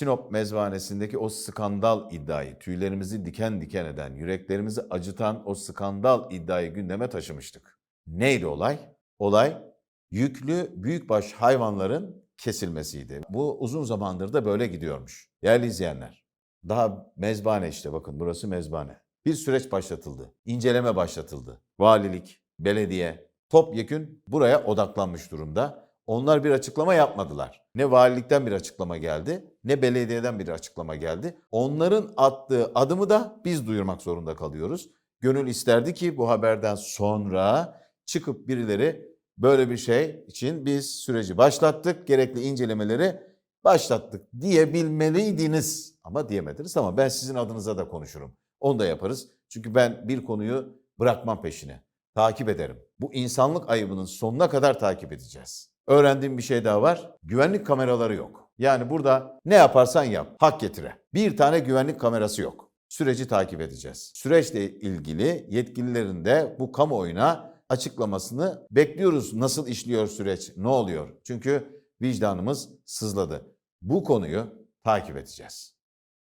Sinop mezbahanesindeki o skandal iddiayı, tüylerimizi diken diken eden, yüreklerimizi acıtan o skandal iddiayı gündeme taşımıştık. Neydi olay? Olay yüklü büyükbaş hayvanların kesilmesiydi. Bu uzun zamandır da böyle gidiyormuş. Değerli izleyenler, daha mezbahane işte bakın burası mezbahane. Bir süreç başlatıldı. İnceleme başlatıldı. Valilik, belediye, topyekün buraya odaklanmış durumda. Onlar bir açıklama yapmadılar. Ne valilikten bir açıklama geldi, ne belediyeden bir açıklama geldi. Onların attığı adımı da biz duyurmak zorunda kalıyoruz. Gönül isterdi ki bu haberden sonra çıkıp birileri böyle bir şey için biz süreci başlattık, gerekli incelemeleri başlattık diyebilmeliydiniz. Ama diyemediniz ama ben sizin adınıza da konuşurum. Onu da yaparız. Çünkü ben bir konuyu bırakmam peşine. Takip ederim. Bu insanlık ayıbının sonuna kadar takip edeceğiz. Öğrendiğim bir şey daha var. Güvenlik kameraları yok. Yani burada ne yaparsan yap, hak getire. Bir tane güvenlik kamerası yok. Süreci takip edeceğiz. Süreçle ilgili yetkililerin de bu kamuoyuna açıklamasını bekliyoruz. Nasıl işliyor süreç, ne oluyor? Çünkü vicdanımız sızladı. Bu konuyu takip edeceğiz.